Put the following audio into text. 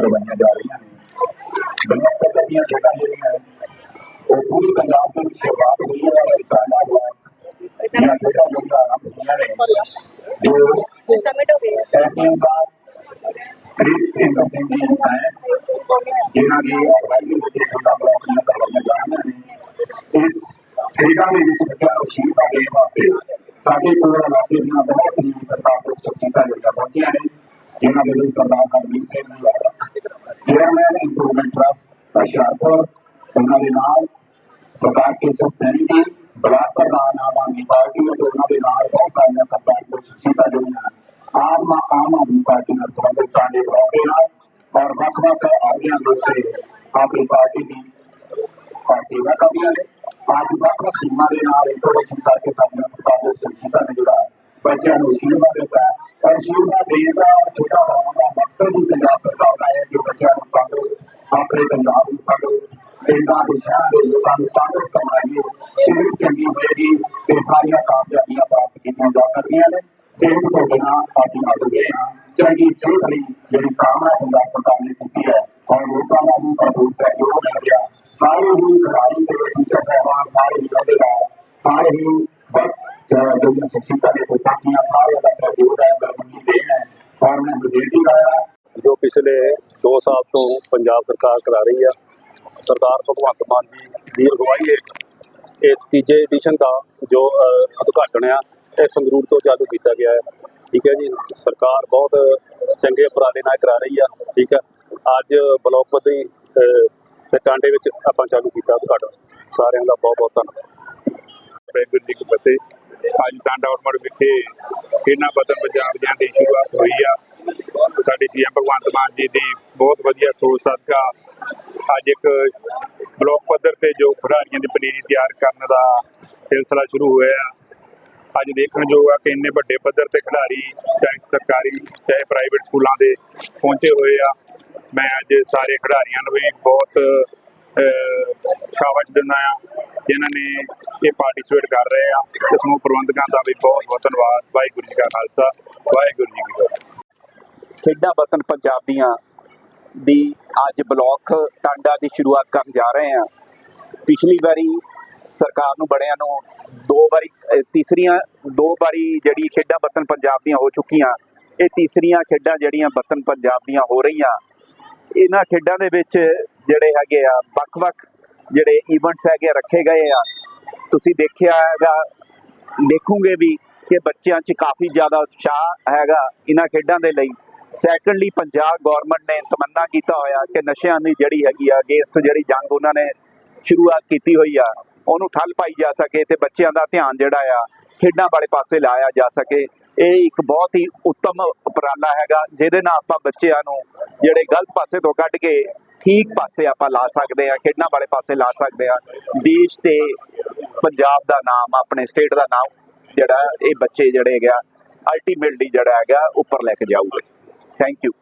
ਕਰਵਾਈਆਂ ਜਾ ਰਹੀਆਂ ਨੇ। ਬੰਨਾ ਤੱਕ ਦੀਆਂ ਜਗ੍ਹਾ ਜਿਹੜੀਆਂ ਉਹ ਪੂਰੀ ਪੰਜਾਬ ਦੇ ਵਿੱਚ ਸ਼ੁਰੂਆਤ ਹੋਈ ਹੈ ਔਰ ਕਾਇਨਾਤ ਹੋਇਆ ਇਹਨਾਂ ਜਗ੍ਹਾ ਲੋਕਾਂ ਆਰਾਮ ਦੁਨੀਆ ਨੇ। ਜੋ ਸਮਿਟ ਹੋ ਗਏ ਐਸੇ ਅਨਸਾਰ ਪ੍ਰੀਤ ਇੰਦਰ ਸਿੰਘ ਜੀ ਆਏ ਜਿਨ੍ਹਾਂ ਦੀ ਅਗਵਾਈ ਦੇ ਵਿੱਚ ਖੰਡਾ ਬਲਾਕ ਦੀਆਂ ਕਰਵਾਈਆਂ ਜਾ ਰਹੀਆਂ ਨੇ, ਇਸ ਖੇਡਾਂ ਦੇ ਵਿੱਚ ਬੱਚਾ ਉਸ਼ੀਰਵਾ ਦੇਣ ਵਾਸਤੇ ਸਾਡੇ ਕੋਲ ਇਲਾਕੇ ਦੀਆਂ ਬਹੁਤ ਹੀ ਸਰਕਾਰ ਤੋਂ ਸ਼ਕਤੀਆਂ ਜਿਹੜੀਆਂ ਪਹੁੰਚੀਆਂ ਨੇ, ਜਿਨ੍ਹਾਂ ਦੇ ਲਈ ਸਰਦਾਰ ਹਰਮੀਤ ਸਿੰਘ ਜੀ ਆਇਆ ਚੇਅਰਮੈਨ ਇੰਪਰੂਵਮੈਂਟ ਟਰਸਟ ਹੁਸ਼ਿਆਰਪੁਰ ਉਹਨਾਂ ਦੇ ਨਾਲ ਸਰਕਾਰ ਕੇ ਸਭ ਸੈਣੀ ਬਲਾਕ ਪ੍ਰਧਾਨ ਆਮ ਆਦਮੀ ਪਾਰਟੀ ਅਤੇ ਉਹਨਾਂ ਦੇ ਨਾਲ ਬਹੁਤ ਸਾਰੀਆਂ ਸਰਕਾਰ ਤੋਂ ਜਿਹੜੀਆਂ ਆਮ ਆਮ ਆਦਮੀ ਪਾਰਟੀ ਨਾਲ ਸੰਬੰਧਿਤ ਕਾਂਡੇ ਬਲਾਕ ਨਾਲ ਔਰ ਵੱਖ-ਵੱਖ ਅਹੁਦਿਆਂ ਦੇ ਉੱਤੇ ਆਪਣੀ ਪਾਰਟੀ ਦੀ ਸੇਵਾ ਕਰਦੀਆਂ ਨੇ ਅੱਜ ਵੱਖ ਵੱਖ ਟੀਮਾਂ ਦੇ ਨਾਲ ਇੰਟਰੋਡਕਸ਼ਨ ਕਰਕੇ ਸਾਡੀਆਂ ਸਰਕਾਰ ਦੇ ਸੰਖੇਪਾਂ ਨੇ ਜਿਹੜਾ ਬੱਚਿਆਂ ਨੂੰ ਅਸ਼ੀਰਵਾਦ ਦਿੱਤਾ ਹੈ ਔਰ ਦੇਣ ਦਾ ਛੋਟਾ ਬਣਾਉਣ ਦਾ ਮਕਸਦ ਹੀ ਪੰਜਾਬ ਸਰਕਾਰ ਦਾ ਹੈ ਕਿ ਬੱਚਿਆਂ ਨੂੰ ਤੰਦਰੁਸਤ ਆਪਣੇ ਪੰਜਾਬ ਨੂੰ ਤੰਦਰੁਸਤ ਪਿੰਡਾਂ ਦੇ ਸ਼ਹਿਰਾਂ ਦੇ ਲੋਕਾਂ ਨੂੰ ਤੰਦਰੁਸਤ ਬਣਾਈਏ ਸਿਹਤ ਚੰਗੀ ਹੋਏਗੀ ਤੇ ਸਾਰੀਆਂ ਕਾਮਯਾਬੀਆਂ ਪ੍ਰਾਪਤ ਕੀਤੀਆਂ ਜਾ ਸਕਦੀਆਂ ਨੇ ਸਿਹਤ ਤੋਂ ਬਿਨਾਂ ਅਸੀਂ ਅਧੂਰੇ ਹਾਂ ਚੰਗੀ ਸਿਹਤ ਲਈ ਜਿਹੜੀ ਕਾਮਨਾ ਪੰਜਾਬ ਸਰਕਾਰ ਨੇ ਕੀਤੀ ਹੈ ਔਰ ਲੋਕਾਂ ਦਾ ਵੀ ਭਰਪੂਰ ਸਹਿਯੋਗ ਮਿਲ ਰਿਹਾ ਸਾਰੇ ਹੀ ਖਿਡਾਰੀ ਤੇ ਟੀਚਰ ਸਾਹਿਬਾਨ ਸਾਰੇ ਹੀ ਅਹੁਦੇਦਾਰ ਸਾਰੇ ਹੀ ਜਿਹੜੀਆਂ ਸ਼ਖਸੀਅਤਾਂ ਨੇ ਪਾਰਟੀਆਂ ਸਾਰਿਆਂ ਦਾ ਸਹਿਯੋਗ ਹੈ ਗਰਮੀ ਦੇ ਹੈ। ਔਰ ਮੈਂ ਬੇਨਤੀ ਕਰਾਂਗਾ, ਜੋ ਪਿਛਲੇ 2 ਸਾਲ ਤੋਂ ਪੰਜਾਬ ਸਰਕਾਰ ਕਰਾ ਰਹੀ ਆ, ਸਰਦਾਰ ਭਗਵੰਤ ਮਾਨ ਜੀ ਦੀ ਅਗਵਾਈ ਹੇਠ ਇਹ ਤੀਜੇ ਐਡੀਸ਼ਨ ਦਾ ਜੋ ਉਦਘਾਟਨ ਆ, ਇਹ ਸੰਗਰੂਰ ਤੋਂ ਚਾਲੂ ਕੀਤਾ ਗਿਆ ਹੈ। ਠੀਕ ਹੈ ਜੀ, ਸਰਕਾਰ ਬਹੁਤ ਚੰਗੇ ਉਪਰਾਲੇ ਨਾਲ ਕਰਾ ਰਹੀ ਆ, ਠੀਕ ਹੈ। ਅੱਜ ਬਲਾਕ ਪੱਧਰੀ ਤੇ ਟਾਂਡੇ ਵਿੱਚ ਆਪਾਂ ਚਾਲੂ ਕੀਤਾ ਉਦਘਾਟਨ। ਸਾਰਿਆਂ ਦਾ ਬਹੁਤ ਬਹੁਤ ਧੰਨਵਾਦ। ਵਾਹਿਗੁਰੂ ਜੀ ਕੀ ਫਤਿਹ ਅੱਜ ਟਾਂਡਾ ਔਰਮੜ ਵਿਖੇ ਇਹਨਾਂ ਬਦਨ ਪੰਜਾਬ ਦੀਆਂ ਦੀ ਸ਼ੁਰੂਆਤ ਹੋਈ ਆ। ਸਾਡੇ ਸੀਐਮ ਭਗਵੰਤ ਮਾਨ ਜੀ ਦੀ ਬਹੁਤ ਵਧੀਆ ਸੋਚ ਸਦਕਾ ਅੱਜ ਇੱਕ ਬਲਾਕ ਪੱਧਰ ਤੇ ਜੋ ਖਿਡਾਰੀਆਂ ਦੀ ਪਨੀਰੀ ਤਿਆਰ ਕਰਨ ਦਾ ਸਿਲਸਿਲਾ ਸ਼ੁਰੂ ਹੋਇਆ ਅੱਜ ਦੇਖਣ ਯੋਗ ਆ ਕਿ ਇੰਨੇ ਵੱਡੇ ਪੱਧਰ ਤੇ ਖਿਡਾਰੀ ਚਾਹੇ ਸਰਕਾਰੀ ਚਾਹੇ ਪ੍ਰਾਈਵੇਟ ਸਕੂਲਾਂ ਦੇ ਪਹੁੰਚੇ ਹੋਏ ਆ। ਮੈਂ ਅੱਜ ਸਾਰੇ ਖਿਡਾਰੀਆਂ ਨੂੰ ਵੀ ਬਹੁਤ ਅਹ, ਸ਼ਾਬਾਸ਼ ਦਿੰਦਾ ਆ। ਜਿਨ੍ਹਾਂ ਨੇ ਇਹ ਪਾਰਟਿਸਿਪੇਟ ਕਰ ਰਹੇ ਆ ਤੇ ਸਮੂਹ ਪ੍ਰਬੰਧਕਾਂ ਦਾ ਵੀ ਬਹੁਤ ਬਹੁਤ ਧੰਨਵਾਦ। ਵਾਹਿਗੁਰੂ ਜੀ ਕਾ ਖਾਲਸਾ, ਵਾਹਿਗੁਰੂ ਜੀ ਕੀ ਫਤਿਹ। ਖੇਡਾਂ ਵਤਨ ਪੰਜਾਬ ਦੀਆਂ ਦੀ ਅੱਜ ਬਲਾਕ ਟਾਂਡਾ ਦੀ ਸ਼ੁਰੂਆਤ ਕਰਨ ਜਾ ਰਹੇ ਹਾਂ ਪਿਛਲੀ ਵਾਰੀ ਸਰਕਾਰ ਨੂੰ ਬਣਿਆ ਨੂੰ ਦੋ ਵਾਰੀ ਤੀਸਰੀਆਂ, ਦੋ ਵਾਰੀ ਜਿਹੜੀ ਖੇਡਾਂ ਵਤਨ ਪੰਜਾਬ ਦੀਆਂ ਹੋ ਚੁੱਕੀਆਂ, ਇਹ ਤੀਸਰੀਆਂ ਖੇਡਾਂ ਜਿਹੜੀਆਂ ਵਤਨ ਪੰਜਾਬ ਦੀਆਂ ਹੋ ਰਹੀਆਂ, ਇਹਨਾਂ ਖੇਡਾਂ ਦੇ ਵਿੱਚ ਜਿਹੜੇ ਹੈਗੇ ਆ, ਵੱਖ-ਵੱਖ ਜਿਹੜੇ ਇਵੈਂਟਸ ਹੈਗੇ ਰੱਖੇ ਗਏ ਆ। ਤੁਸੀਂ ਦੇਖਿਆ ਹੈਗਾ, ਦੇਖੋਗੇ ਵੀ ਕਿ ਬੱਚਿਆਂ 'ਚ ਕਾਫੀ ਜ਼ਿਆਦਾ ਉਤਸ਼ਾਹ ਹੈਗਾ ਇਹਨਾਂ ਖੇਡਾਂ ਦੇ ਲਈ। ਸੈਕੰਡਲੀ ਪੰਜਾਬ ਗਵਰਨਮੈਂਟ ਨੇ ਤਮੰਨਾ ਕੀਤਾ ਹੋਇਆ ਕਿ ਨਸ਼ਿਆਂ ਦੀ ਜਿਹੜੀ ਹੈਗੀ ਆ ਅਗੇਂਸਟ ਜਿਹੜੀ ਜੰਗ ਉਹਨਾਂ ਨੇ ਸ਼ੁਰੂਆਤ ਕੀਤੀ ਹੋਈ ਆ, ਉਹਨੂੰ ਠੱਲ ਪਾਈ ਜਾ ਸਕੇ ਤੇ ਬੱਚਿਆਂ ਦਾ ਧਿਆਨ ਜਿਹੜਾ ਆ, ਖੇਡਾਂ ਵਾਲੇ ਪਾਸੇ ਲਾਇਆ ਜਾ ਸਕੇ। ਇਹ ਇੱਕ ਬਹੁਤ ਹੀ ਉੱਤਮ ਉਪਰਾਲਾ ਹੈਗਾ, ਜਿਹਦੇ ਨਾਲ ਆਪਾਂ ਬੱਚਿਆਂ ਨੂੰ ਜਿਹੜੇ ਗਲਤ ਪਾਸੇ ਤੋਂ ਕੱਢ ਕੇ ਠੀਕ ਪਾਸੇ ਆਪਾਂ ਲਾ ਸਕਦੇ ਆ ਖੇਡਾਂ ਵਾਲੇ ਪਾਸੇ ਲਾ ਸਕਦੇ ਆ ਦੇਸ਼ ਤੇ ਪੰਜਾਬ ਦਾ ਨਾਮ, ਆਪਣੇ ਸਟੇਟ ਦਾ ਨਾਮ ਜਿਹੜਾ, ਇਹ ਬੱਚੇ ਜਿਹੜੇ ਹੈਗਾ ਅਲਟੀਮੇਟਲੀ ਜਿਹੜਾ ਹੈਗਾ, ਉੱਪਰ ਲੈ ਕੇ ਜਾਊਗੇ। Thank you